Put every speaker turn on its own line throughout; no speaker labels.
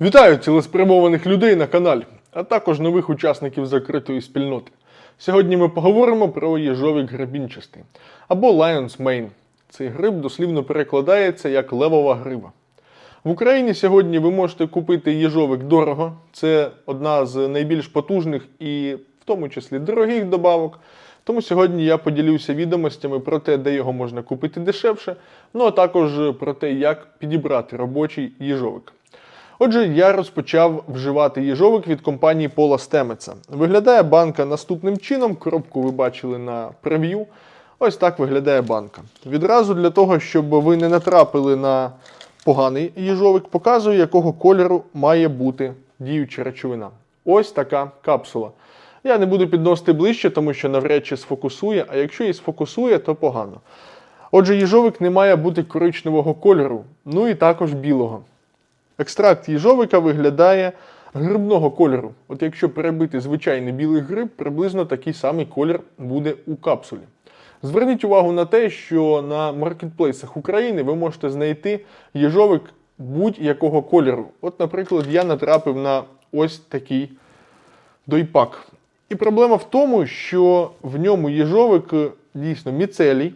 Вітаю цілеспрямованих людей на каналі, а також нових учасників закритої спільноти. Сьогодні ми поговоримо про їжовик гребінчастий або Lion's Mane. Цей гриб дослівно перекладається як левова гриба. В Україні сьогодні ви можете купити їжовик дорого. Це одна з найбільш потужних і в тому числі дорогих добавок. Тому сьогодні я поділюся відомостями про те, де його можна купити дешевше, ну а також про те, як підібрати робочий їжовик. Отже, я розпочав вживати їжовик від компанії Пола Стемеца. Виглядає банка наступним чином. Коробку ви бачили на прев'ю. Ось так виглядає банка. Відразу для того, щоб ви не натрапили на поганий їжовик, показую, якого кольору має бути діюча речовина. Ось така капсула. Я не буду підносити ближче, тому що навряд чи сфокусує, а якщо і сфокусує, то погано. Отже, їжовик не має бути коричневого кольору, ну і також білого. Екстракт їжовика виглядає грибного кольору. От якщо перебити звичайний білий гриб, приблизно такий самий колір буде у капсулі. Зверніть увагу на те, що на маркетплейсах України ви можете знайти їжовик будь-якого кольору. От, наприклад, я натрапив на ось такий дойпак. І проблема в тому, що в ньому їжовик дійсно міцелій,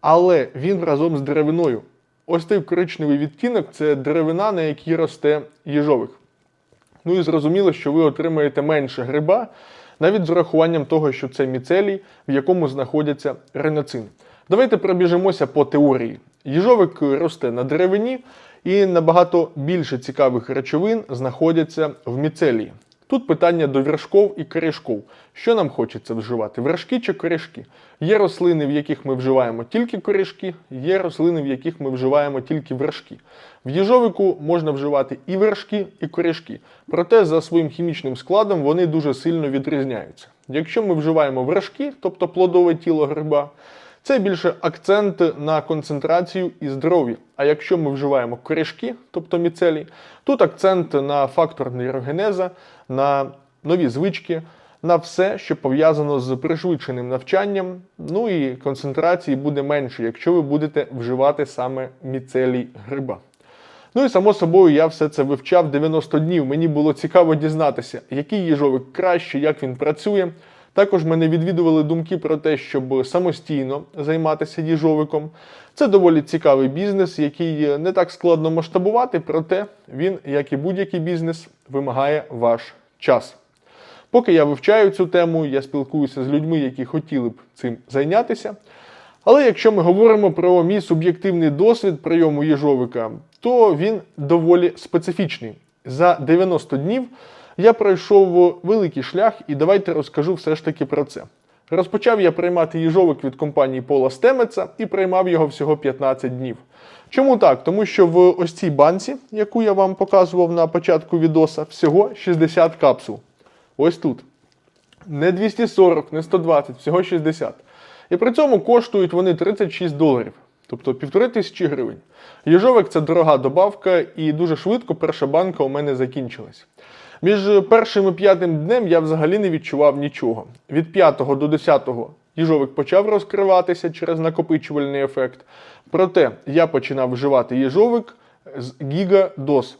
але він разом з деревиною. Ось той коричневий відтінок це деревина, на якій росте їжовик. Ну і зрозуміло, що ви отримаєте менше гриба, навіть з урахуванням того, що це міцелій, в якому знаходяться риноцини. Давайте пробіжимося по теорії. Їжовик росте на деревині, і набагато більше цікавих речовин знаходяться в міцелії. Тут питання до вершков і корішков. Що нам хочеться вживати? Вершки чи корішки? Є рослини, в яких ми вживаємо тільки корішки, є рослини, в яких ми вживаємо тільки вершки. В їжовику можна вживати і вершки, і корішки. Проте за своїм хімічним складом вони дуже сильно відрізняються. Якщо ми вживаємо вершки, тобто плодове тіло гриба, це більше акцент на концентрацію і здоров'я. А якщо ми вживаємо корішки, тобто міцелій, тут акцент на фактор нейрогенеза, на нові звички, на все, що пов'язано з пришвидшеним навчанням. Ну і концентрації буде менше, якщо ви будете вживати саме міцелій гриба. Ну і само собою я все це вивчав 90 днів. Мені було цікаво дізнатися, який їжовик краще, як він працює. Також мене відвідували думки про те, щоб самостійно займатися їжовиком. Це доволі цікавий бізнес, який не так складно масштабувати, проте він, як і будь-який бізнес, вимагає ваш час. Поки я вивчаю цю тему, я спілкуюся з людьми, які хотіли б цим зайнятися. Але якщо ми говоримо про мій суб'єктивний досвід прийому їжовика, то він доволі специфічний. За 90 днів я пройшов великий шлях, і давайте розкажу все ж таки про це. Розпочав я приймати їжовик від компанії Пола Стемеца і приймав його всього 15 днів. Чому так? Тому що в ось цій банці, яку я вам показував на початку відоса, всього 60 капсул. Ось тут. Не 240, не 120, всього 60. І при цьому коштують вони 36 доларів, тобто півтори тисячі гривень. Їжовик це дорога добавка, і дуже швидко перша банка у мене закінчилась. Між першим і п'ятим днем я взагалі не відчував нічого. Від 5 до 10 їжовик почав розкриватися через накопичувальний ефект. Проте я починав вживати їжовик з гігадоз.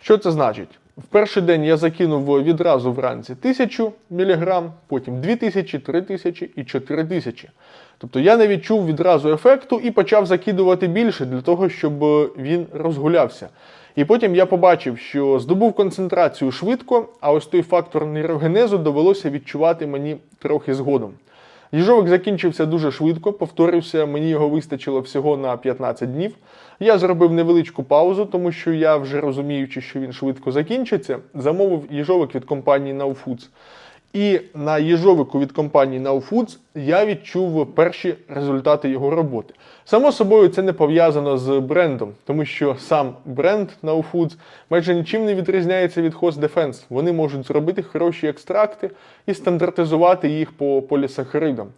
Що це значить? В перший день я закинув відразу вранці 1000 мг, потім 2000, 3000 і 4000. Тобто я не відчув відразу ефекту і почав закидувати більше для того, щоб він розгулявся. І потім я побачив, що здобув концентрацію швидко, а ось той фактор нейрогенезу довелося відчувати мені трохи згодом. Їжовик закінчився дуже швидко, повторився, мені його вистачило всього на 15 днів. Я зробив невеличку паузу, тому що я вже розуміючи, що він швидко закінчиться, замовив їжовик від компанії Now Foods. І на їжовику від компанії Now Foods я відчув перші результати його роботи. Само собою, це не пов'язано з брендом, тому що сам бренд Now Foods майже нічим не відрізняється від Host Defense. Вони можуть зробити хороші екстракти і стандартизувати їх по полісахаридам.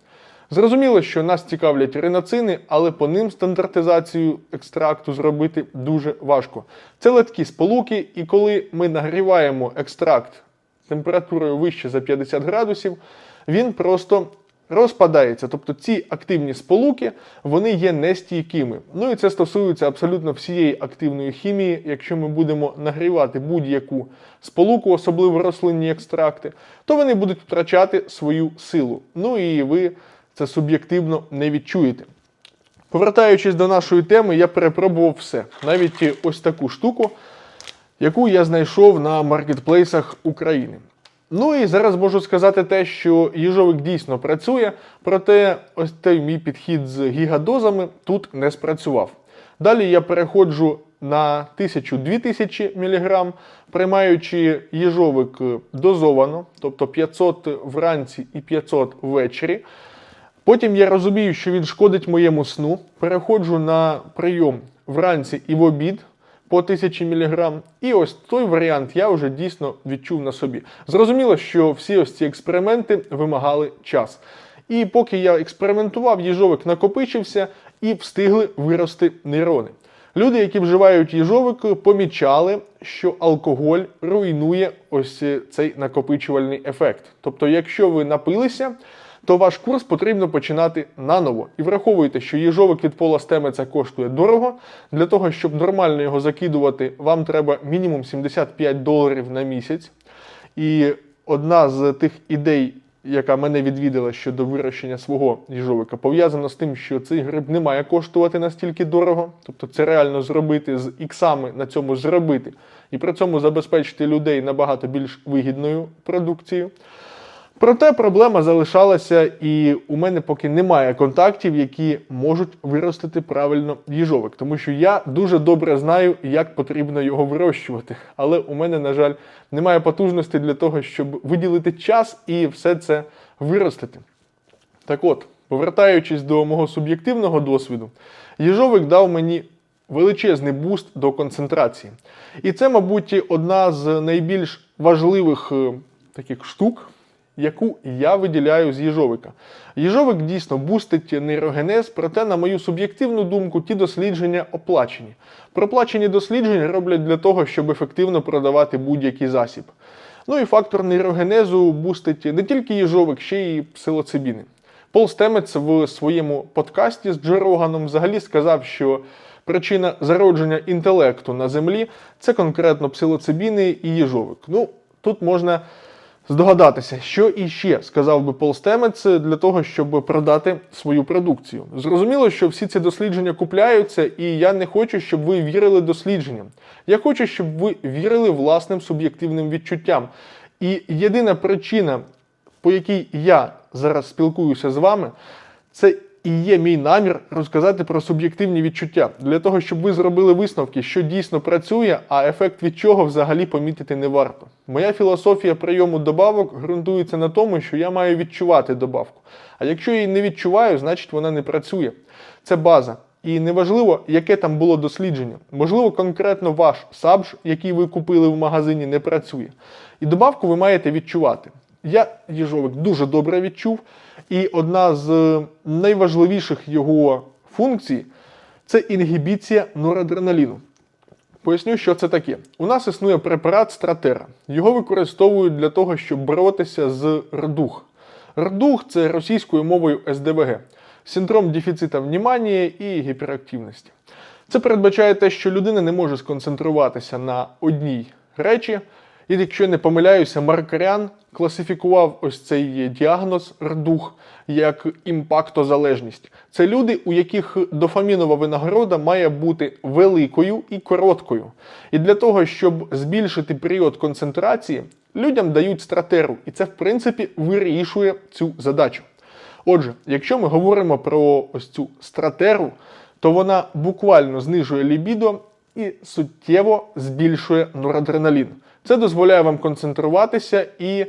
Зрозуміло, що нас цікавлять риноцини, але по ним стандартизацію екстракту зробити дуже важко. Це легкі сполуки, і коли ми нагріваємо екстракт температурою вище за 50 градусів, він просто розпадається. Тобто ці активні сполуки вони є нестійкими. Ну і це стосується абсолютно всієї активної хімії. Якщо ми будемо нагрівати будь-яку сполуку, особливо рослинні екстракти, то вони будуть втрачати свою силу. Ну і ви це суб'єктивно не відчуєте. Повертаючись до нашої теми, я перепробував все. Навіть ось таку штуку, яку я знайшов на маркетплейсах України. Ну і зараз можу сказати те, що їжовик дійсно працює, проте ось той мій підхід з гігадозами тут не спрацював. Далі я переходжу на 1000-2000 мг, приймаючи їжовик дозовано, тобто 500 вранці і 500 ввечері. Потім я розумію, що він шкодить моєму сну. Переходжу на прийом вранці і в обід по 1000 мг. І ось той варіант я вже дійсно відчув на собі. Зрозуміло, що всі ось ці експерименти вимагали час. І поки я експериментував, їжовик накопичився і встигли вирости нейрони. Люди, які вживають їжовик, помічали, що алкоголь руйнує ось цей накопичувальний ефект. Тобто, якщо ви напилися, то ваш курс потрібно починати наново. І враховуйте, що їжовик від пола стемеця коштує дорого. Для того, щоб нормально його закидувати, вам треба мінімум 75 доларів на місяць. І одна з тих ідей, яка мене відвідала щодо вирощення свого їжовика, пов'язана з тим, що цей гриб не має коштувати настільки дорого. Тобто це реально зробити з іксами на цьому зробити, і при цьому забезпечити людей набагато більш вигідною продукцією. Проте проблема залишалася, і у мене поки немає контактів, які можуть виростити правильно їжовик, тому що я дуже добре знаю, як потрібно його вирощувати. Але у мене, на жаль, немає потужності для того, щоб виділити час і все це виростити. Так от, повертаючись до мого суб'єктивного досвіду, їжовик дав мені величезний буст до концентрації. І це, мабуть, одна з найбільш важливих е, таких штук яку я виділяю з їжовика. Їжовик дійсно бустить нейрогенез, проте, на мою суб'єктивну думку, ті дослідження оплачені. Проплачені дослідження роблять для того, щоб ефективно продавати будь-який засіб. Ну і фактор нейрогенезу бустить не тільки їжовик, ще й псилоцибіни. Пол Стемець в своєму подкасті з Джо Роганом взагалі сказав, що причина зародження інтелекту на землі це конкретно псилоцибіни і їжовик. Ну, тут можна здогадатися, що іще сказав би Пол Стемец для того, щоб продати свою продукцію. Зрозуміло, що всі ці дослідження купляються, і я не хочу, щоб ви вірили дослідженням. Я хочу, щоб ви вірили власним суб'єктивним відчуттям. І єдина причина, по якій я зараз спілкуюся з вами, це і є мій намір розказати про суб'єктивні відчуття для того, щоб ви зробили висновки, що дійсно працює, а ефект від чого взагалі помітити не варто. Моя філософія прийому добавок ґрунтується на тому, що я маю відчувати добавку. А якщо я її не відчуваю, значить вона не працює. Це база. І неважливо, яке там було дослідження. Можливо, конкретно ваш сабж, який ви купили в магазині, не працює. І добавку ви маєте відчувати. Я їжовик дуже добре відчув. І одна з найважливіших його функцій це інгібіція норадреналіну. Поясню, що це таке. У нас існує препарат стратера. Його використовують для того, щоб боротися з рдух. Рдух це російською мовою СДВГ синдром дефіцита внімання і гіперактивності. Це передбачає те, що людина не може сконцентруватися на одній речі. І якщо не помиляюся, Маркарян класифікував ось цей діагноз рдух як імпактозалежність. Це люди, у яких дофамінова винагорода має бути великою і короткою. І для того, щоб збільшити період концентрації, людям дають стратеру, і це в принципі вирішує цю задачу. Отже, якщо ми говоримо про ось цю стратеру, то вона буквально знижує лібідо і суттєво збільшує норадреналін. Це дозволяє вам концентруватися і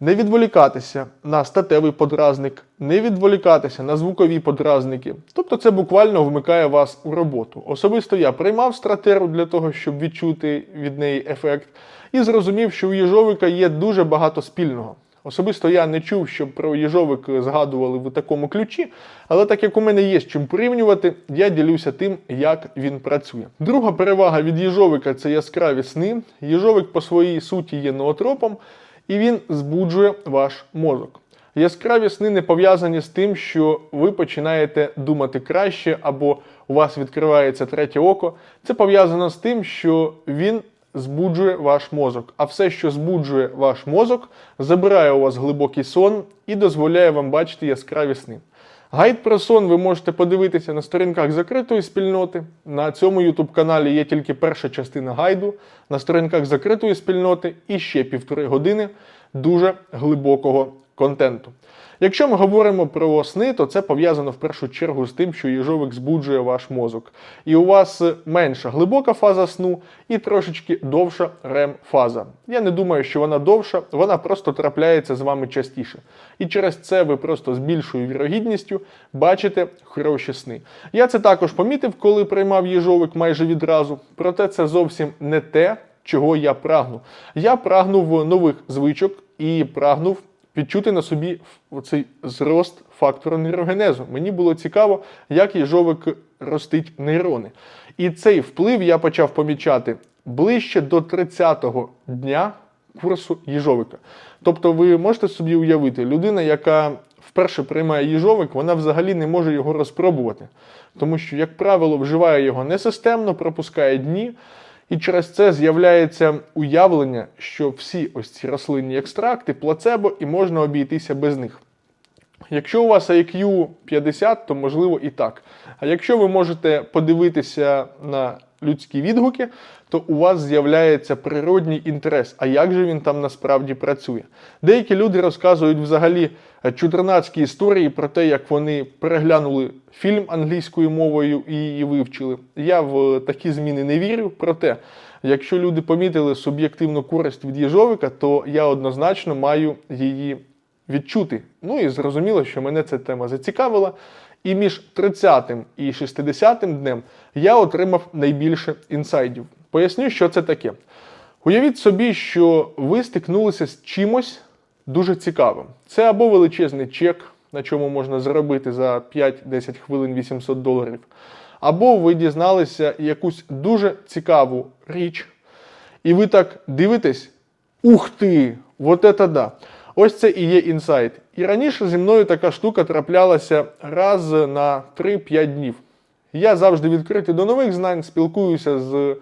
не відволікатися на статевий подразник, не відволікатися на звукові подразники. Тобто це буквально вмикає вас у роботу. Особисто я приймав стратеру для того, щоб відчути від неї ефект, і зрозумів, що у їжовика є дуже багато спільного. Особисто я не чув, щоб про їжовик згадували в такому ключі, але так як у мене є з чим порівнювати, я ділюся тим, як він працює. Друга перевага від їжовика це яскраві сни. Їжовик по своїй суті є ноотропом, і він збуджує ваш мозок. Яскраві сни не пов'язані з тим, що ви починаєте думати краще або у вас відкривається третє око. Це пов'язано з тим, що він збуджує ваш мозок. А все, що збуджує ваш мозок, забирає у вас глибокий сон і дозволяє вам бачити яскраві сни. Гайд про сон ви можете подивитися на сторінках закритої спільноти. На цьому YouTube каналі є тільки перша частина гайду. На сторінках закритої спільноти і ще півтори години дуже глибокого контенту. Якщо ми говоримо про сни, то це пов'язано в першу чергу з тим, що їжовик збуджує ваш мозок. І у вас менша глибока фаза сну і трошечки довша рем-фаза. Я не думаю, що вона довша, вона просто трапляється з вами частіше. І через це ви просто з більшою вірогідністю бачите хороші сни. Я це також помітив, коли приймав їжовик майже відразу. Проте це зовсім не те, чого я прагну. Я прагнув нових звичок і прагнув відчути на собі оцей зрост фактора нейрогенезу. Мені було цікаво, як їжовик ростить нейрони. І цей вплив я почав помічати ближче до 30-го дня курсу їжовика. Тобто, ви можете собі уявити, людина, яка вперше приймає їжовик, вона взагалі не може його розпробувати. Тому що, як правило, вживає його несистемно, пропускає дні. І через це з'являється уявлення, що всі ось ці рослинні екстракти плацебо і можна обійтися без них. Якщо у вас IQ 50, то можливо і так. А якщо ви можете подивитися на людські відгуки, то у вас з'являється природній інтерес. А як же він там насправді працює? Деякі люди розказують взагалі чудернацькі історії про те, як вони переглянули фільм англійською мовою і її вивчили. Я в такі зміни не вірю. Проте, якщо люди помітили суб'єктивну користь від їжовика, то я однозначно маю її відчути. Ну і зрозуміло, що мене ця тема зацікавила. І між 30 і 60 днем я отримав найбільше інсайдів. Поясню, що це таке. Уявіть собі, що ви стикнулися з чимось дуже цікавим. Це або величезний чек, на чому можна заробити за 5-10 хвилин 800 доларів, або ви дізналися якусь дуже цікаву річ, і ви так дивитесь: ух ти! Вот это да! Ось це і є інсайт. І раніше зі мною така штука траплялася раз на 3-5 днів. Я завжди відкритий до нових знань, спілкуюся з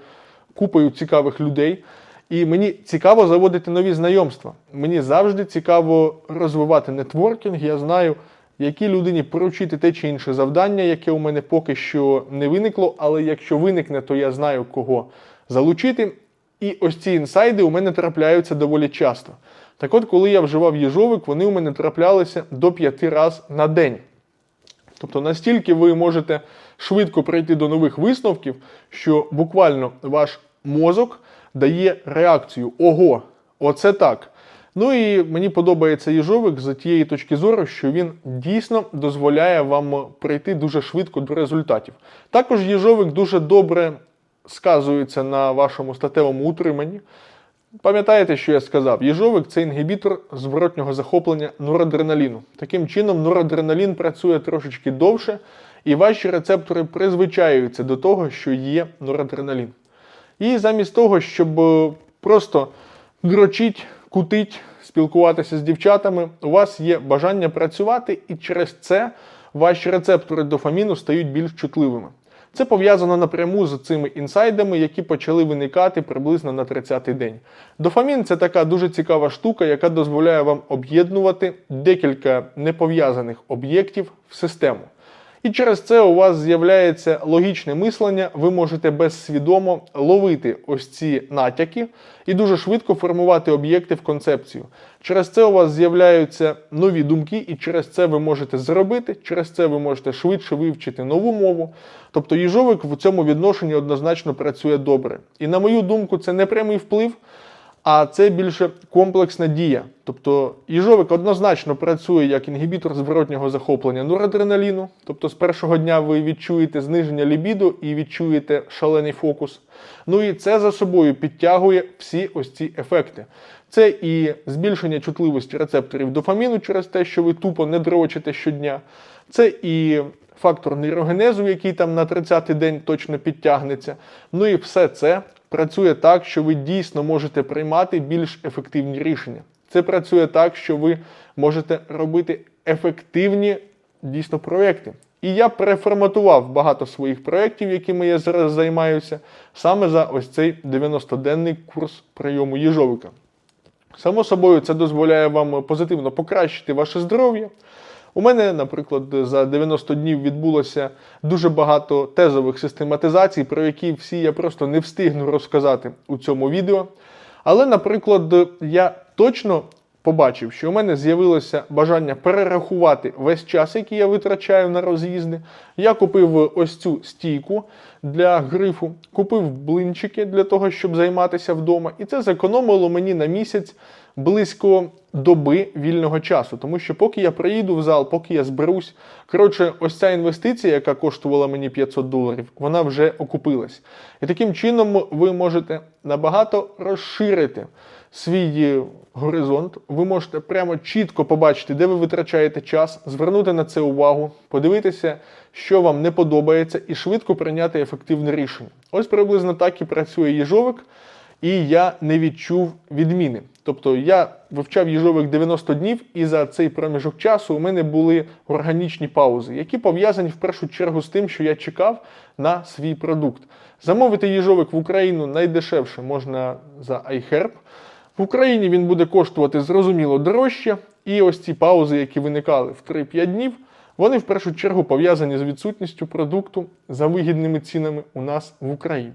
купою цікавих людей. І мені цікаво заводити нові знайомства. Мені завжди цікаво розвивати нетворкінг. Я знаю, якій людині поручити те чи інше завдання, яке у мене поки що не виникло, але якщо виникне, то я знаю, кого залучити. І ось ці інсайди у мене трапляються доволі часто. Так от, коли я вживав їжовик, вони у мене траплялися до п'яти разів на день. Тобто настільки ви можете швидко прийти до нових висновків, що буквально ваш мозок дає реакцію: ого, оце так. Ну і мені подобається їжовик з тієї точки зору, що він дійсно дозволяє вам прийти дуже швидко до результатів. Також їжовик дуже добре сказується на вашому статевому утриманні. Пам'ятаєте, що я сказав? Їжовик це інгібітор зворотнього захоплення норадреналіну. Таким чином, норадреналін працює трошечки довше, і ваші рецептори призвичаюються до того, що є норадреналін. І замість того, щоб е, просто дрочить, кутить, спілкуватися з дівчатами, у вас є бажання працювати, і через це ваші рецептори дофаміну стають більш чутливими. Це пов'язано напряму з цими інсайдами, які почали виникати приблизно на 30-й день. Дофамін це така дуже цікава штука, яка дозволяє вам об'єднувати декілька непов'язаних об'єктів в систему. І через це у вас з'являється логічне мислення, ви можете безсвідомо ловити ось ці натяки і дуже швидко формувати об'єкти в концепцію. Через це у вас з'являються нові думки, і через це ви можете зробити, через це ви можете швидше вивчити нову мову. Тобто їжовик в цьому відношенні однозначно працює добре. І на мою думку, це не прямий вплив. А це більше комплексна дія. Тобто їжовик однозначно працює як інгібітор зворотнього захоплення норадреналіну. Тобто з першого дня ви відчуєте зниження лібіду і відчуєте шалений фокус. Ну і це за собою підтягує всі ось ці ефекти. Це і збільшення чутливості рецепторів дофаміну через те, що ви тупо не дрочите щодня. Це і фактор нейрогенезу, який там на 30-й день точно підтягнеться. Ну і все це працює так, що ви дійсно можете приймати більш ефективні рішення. Це працює так, що ви можете робити ефективні дійсно проекти. І я переформатував багато своїх проєктів, якими я зараз займаюся, саме за ось цей 90-денний курс прийому їжовика. Само собою, це дозволяє вам позитивно покращити ваше здоров'я. У мене, наприклад, за 90 днів відбулося дуже багато тезових систематизацій, про які всі я просто не встигну розказати у цьому відео. Але, наприклад, я точно побачив, що у мене з'явилося бажання перерахувати весь час, який я витрачаю на роз'їзди. Я купив ось цю стійку для грифу, купив блинчики для того, щоб займатися вдома. І це зекономило мені на місяць близько доби вільного часу. Тому що поки я приїду в зал, поки я зберусь, коротше, ось ця інвестиція, яка коштувала мені 500 доларів, вона вже окупилась. І таким чином ви можете набагато розширити свій горизонт. Ви можете прямо чітко побачити, де ви витрачаєте час, звернути на це увагу, подивитися, що вам не подобається, і швидко прийняти ефективне рішення. Ось приблизно так і працює їжовик, і я не відчув відміни. Тобто я вивчав їжовик 90 днів, і за цей проміжок часу у мене були органічні паузи, які пов'язані в першу чергу з тим, що я чекав на свій продукт. Замовити їжовик в Україну найдешевше можна за iHerb. В Україні він буде коштувати зрозуміло дорожче, і ось ці паузи, які виникали в 3-5 днів, вони в першу чергу пов'язані з відсутністю продукту за вигідними цінами у нас в Україні.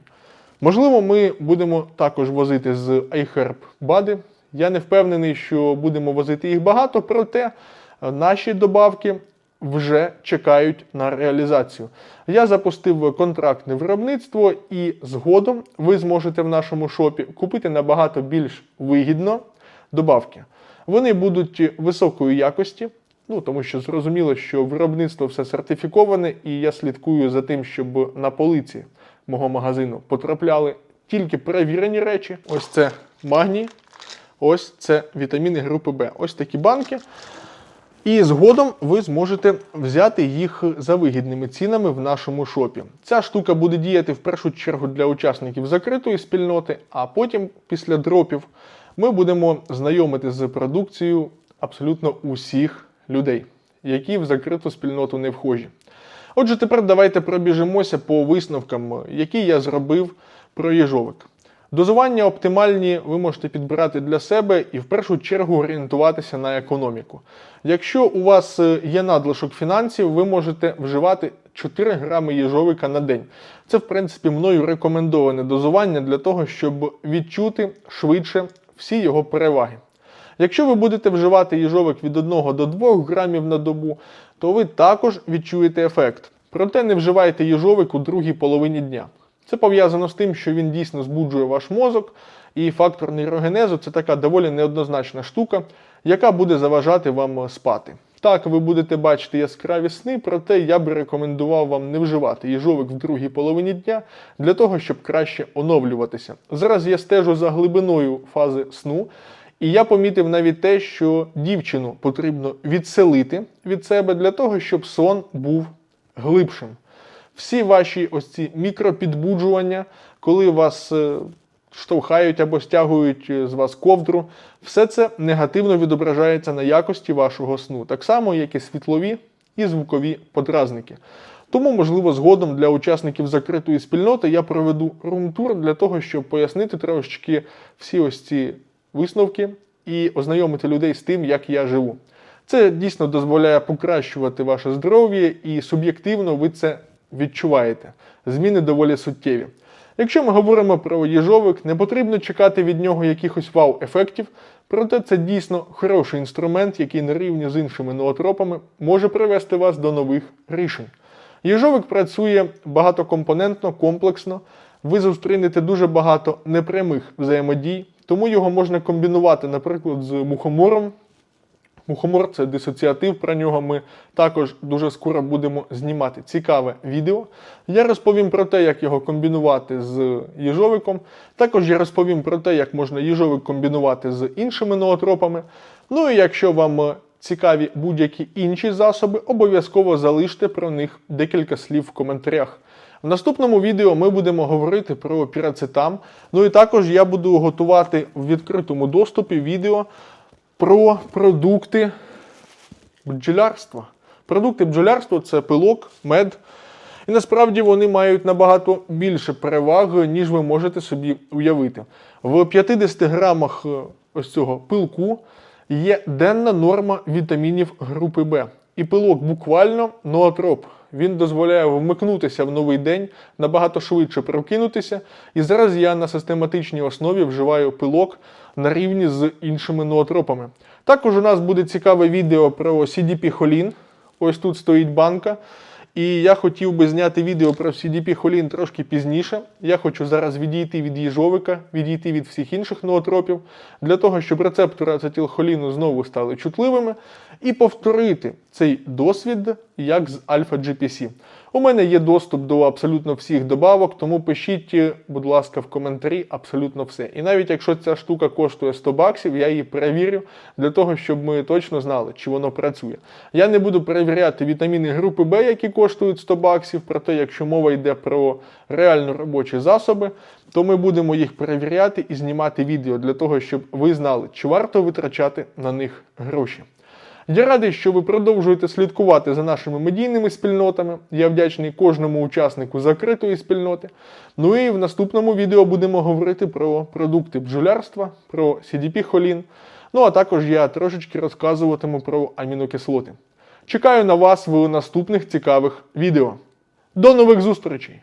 Можливо, ми будемо також возити з iHerb БАДи. Я не впевнений, що будемо возити їх багато, проте наші добавки вже чекають на реалізацію. Я запустив контрактне виробництво, і згодом ви зможете в нашому шопі купити набагато більш вигідно добавки. Вони будуть високої якості. Ну, тому що зрозуміло, що виробництво все сертифіковане, і я слідкую за тим, щоб на полиці мого магазину потрапляли тільки перевірені речі. Ось це магній, ось це вітаміни групи Б. Ось такі банки. І згодом ви зможете взяти їх за вигідними цінами в нашому шопі. Ця штука буде діяти в першу чергу для учасників закритої спільноти, а потім, після дропів, ми будемо знайомити з продукцією абсолютно усіх людей, які в закриту спільноту не вхожі. Отже, тепер давайте пробіжимося по висновкам, які я зробив про їжовик. Дозування оптимальні ви можете підбирати для себе і в першу чергу орієнтуватися на економіку. Якщо у вас е, є надлишок фінансів, ви можете вживати 4 грами їжовика на день. Це, в принципі, мною рекомендоване дозування для того, щоб відчути швидше всі його переваги. Якщо ви будете вживати їжовик від 1 до 2 грамів на добу, то ви також відчуєте ефект. Проте не вживайте їжовик у другій половині дня. Це пов'язано з тим, що він дійсно збуджує ваш мозок, і фактор нейрогенезу це така доволі неоднозначна штука, яка буде заважати вам спати. Так, ви будете бачити яскраві сни, проте я би рекомендував вам не вживати їжовик в другій половині дня для того, щоб краще оновлюватися. Зараз я стежу за глибиною фази сну. І я помітив навіть те, що дівчину потрібно відселити від себе для того, щоб сон був глибшим. Всі ваші ось ці мікропідбуджування, коли вас е, штовхають або стягують е, з вас ковдру, все це негативно відображається на якості вашого сну, так само, як і світлові і звукові подразники. Тому, можливо, згодом для учасників закритої спільноти я проведу рум-тур для того, щоб пояснити трошечки всі ось ці висновки і ознайомити людей з тим, як я живу. Це дійсно дозволяє покращувати ваше здоров'я, і суб'єктивно ви це відчуваєте. Зміни доволі суттєві. Якщо ми говоримо про їжовик, не потрібно чекати від нього якихось вау-ефектів, проте це дійсно хороший інструмент, який на рівні з іншими ноотропами може привести вас до нових рішень. Їжовик працює багатокомпонентно, комплексно. Ви зустрінете дуже багато непрямих взаємодій, тому його можна комбінувати, наприклад, з мухомором. Мухомор це дисоціатив, про нього ми також дуже скоро будемо знімати цікаве відео. Я розповім про те, як його комбінувати з їжовиком. Також я розповім про те, як можна їжовик комбінувати з іншими ноотропами. Ну і якщо вам цікаві будь-які інші засоби, обов'язково залиште про них декілька слів в коментарях. В наступному відео ми будемо говорити про пірацетам. Ну і також я буду готувати в відкритому доступі відео про продукти бджолярства. Продукти бджолярства це пилок, мед. І насправді вони мають набагато більше переваг, ніж ви можете собі уявити. В 50 грамах е, ось цього пилку є денна норма вітамінів групи Б. І пилок буквально ноотроп. Він дозволяє вмикнутися в новий день, набагато швидше прокинутися. І зараз я на систематичній основі вживаю пилок на рівні з іншими ноотропами. Також у нас буде цікаве відео про CDP холін. Ось тут стоїть банка. І я хотів би зняти відео про CDP холін трошки пізніше. Я хочу зараз відійти від їжовика, відійти від всіх інших ноотропів, для того, щоб рецептори ацетилхоліну знову стали чутливими, і повторити цей досвід як з альфа GPC. У мене є доступ до абсолютно всіх добавок, тому пишіть, будь ласка, в коментарі абсолютно все. І навіть якщо ця штука коштує 100 баксів, я її перевірю для того, щоб ми точно знали, чи воно працює. Я не буду перевіряти вітаміни групи Б, які коштують 100 баксів, проте, якщо мова йде про реально робочі засоби, то ми будемо їх перевіряти і знімати відео для того, щоб ви знали, чи варто витрачати на них гроші. Я радий, що ви продовжуєте слідкувати за нашими медійними спільнотами. Я вдячний кожному учаснику закритої спільноти. Ну і в наступному відео будемо говорити про продукти бджолярства, про CDP холін. Ну а також я трошечки розказуватиму про амінокислоти. Чекаю на вас в наступних цікавих відео. До нових зустрічей!